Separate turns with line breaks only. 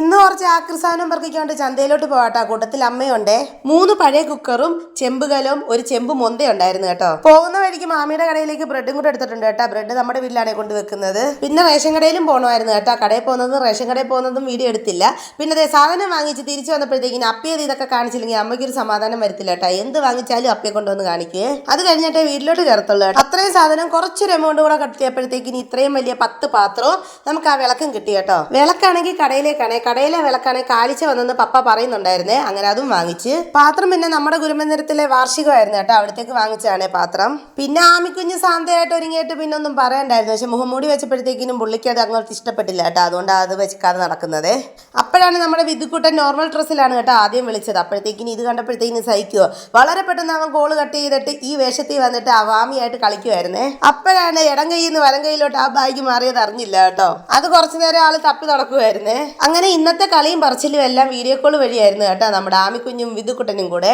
ഇന്ന് കുറച്ച് ആക്രിസാധനം പെറുക്കിക്കൊണ്ട് ചന്തയിലോട്ട് പോവാട്ടോ. കൂട്ടത്തിൽ അമ്മയുണ്ടേ. മൂന്ന് പഴയ കുക്കറും ചെമ്പുകലും ഒരു ചെമ്പ് മൊന്ത ഉണ്ടായിരുന്നു കേട്ടോ. പോകുന്ന വഴിക്ക് മാമിയുടെ കടയിലേക്ക് ബ്രെഡും കൂടെ എടുത്തിട്ടുണ്ട് കേട്ടോ. ബ്രെഡ് നമ്മുടെ വീട്ടിലാണ് കൊണ്ടുവെക്കുന്നത്. പിന്നെ റേഷൻ കടയിലും പോകണമായിരുന്നു കേട്ടോ. കടയിൽ പോകുന്നതും റേഷൻ കടയിൽ പോകുന്നതും വീഡിയോ എടുത്തില്ല. പിന്നെ അതേ സാധനം വാങ്ങിച്ച് തിരിച്ചു വന്നപ്പോഴത്തേക്കിന് അപ്പിയത് ഇതൊക്കെ കാണിച്ചില്ലെങ്കിൽ അമ്മയ്ക്ക് ഒരു സമാധാനം വരത്തില്ല കേട്ടോ. എന്ത് വാങ്ങിച്ചാലും അപ്പയെ കൊണ്ടുവന്ന് കാണിക്കേ. അത് കഴിഞ്ഞിട്ടേ വീട്ടിലോട്ട് കയറത്തുള്ളൂ കേട്ടോ. അത്രയും സാധനം കുറച്ചൊരു എമൗണ്ട് കൂടെ കട്ടിയപ്പോഴത്തേക്കിന് ഇത്രയും വലിയ പത്ത് പാത്രവും നമുക്ക് ആ വിളക്കും കിട്ടി കേട്ടോ. വിളക്കാണെങ്കിൽ കടയിലേക്കാണേ കടയിലെ വിളക്കാണെങ്കിൽ കാലിച്ച വന്നെന്ന് പപ്പ പറയുന്നുണ്ടായിരുന്നേ. അങ്ങനെ അതും വാങ്ങിച്ച്. പാത്രം പിന്നെ നമ്മുടെ ഗുരുമന്ദിരത്തിലെ വാർഷികമായിരുന്നു കേട്ടോ. അവിടത്തേക്ക് വാങ്ങിച്ചതാണ് പാത്രം. പിന്നെ ആമിക്കുഞ്ഞ് സാന്തയായിട്ട് ഒരുങ്ങിയിട്ട് പിന്നെ ഒന്നും പറയണ്ടായിരുന്നു. പക്ഷെ മുഖംമൂടി വെച്ചപ്പോഴത്തേക്കിനും പുള്ളിക്ക് അത് അങ്ങോട്ട് ഇഷ്ടപ്പെട്ടില്ല കേട്ടോ. അതുകൊണ്ട് അത് വെച്ചിക്കാതെ നടക്കുന്നത്. അപ്പോഴാണ് നമ്മുടെ വിദ്യുക്കുട്ടൻ നോർമൽ ഡ്രസ്സിലാണ് കേട്ടോ ആദ്യം വിളിച്ചത്. അപ്പോഴത്തേക്കിനും ഇത് കണ്ടപ്പോഴത്തേക്കിനും സഹിക്കുമോ വളരെ പെട്ടെന്ന് അവൻ കോൾ കട്ട് ചെയ്തിട്ട് ഈ വേഷത്തിൽ വന്നിട്ട് അവാമിയായിട്ട് കളിക്കുമായിരുന്നേ അപ്പോഴാണ് ഇടം കൈയിൽ നിന്ന് വലം കൈയിലോട്ട് ആ ബാഗ് മാറിയത് അറിഞ്ഞില്ല കേട്ടോ. അത് കുറച്ചു നേരം ആൾ തപ്പി നടക്കുമായിരുന്നേ അങ്ങനെ ഇന്നത്തെ കളിയും പറച്ചിലും എല്ലാം വീഡിയോ കോൾ വഴിയായിരുന്നു കേട്ടോ. നമ്മുടെ ആമിക്കുഞ്ഞും വിധുക്കുട്ടനും കൂടെ.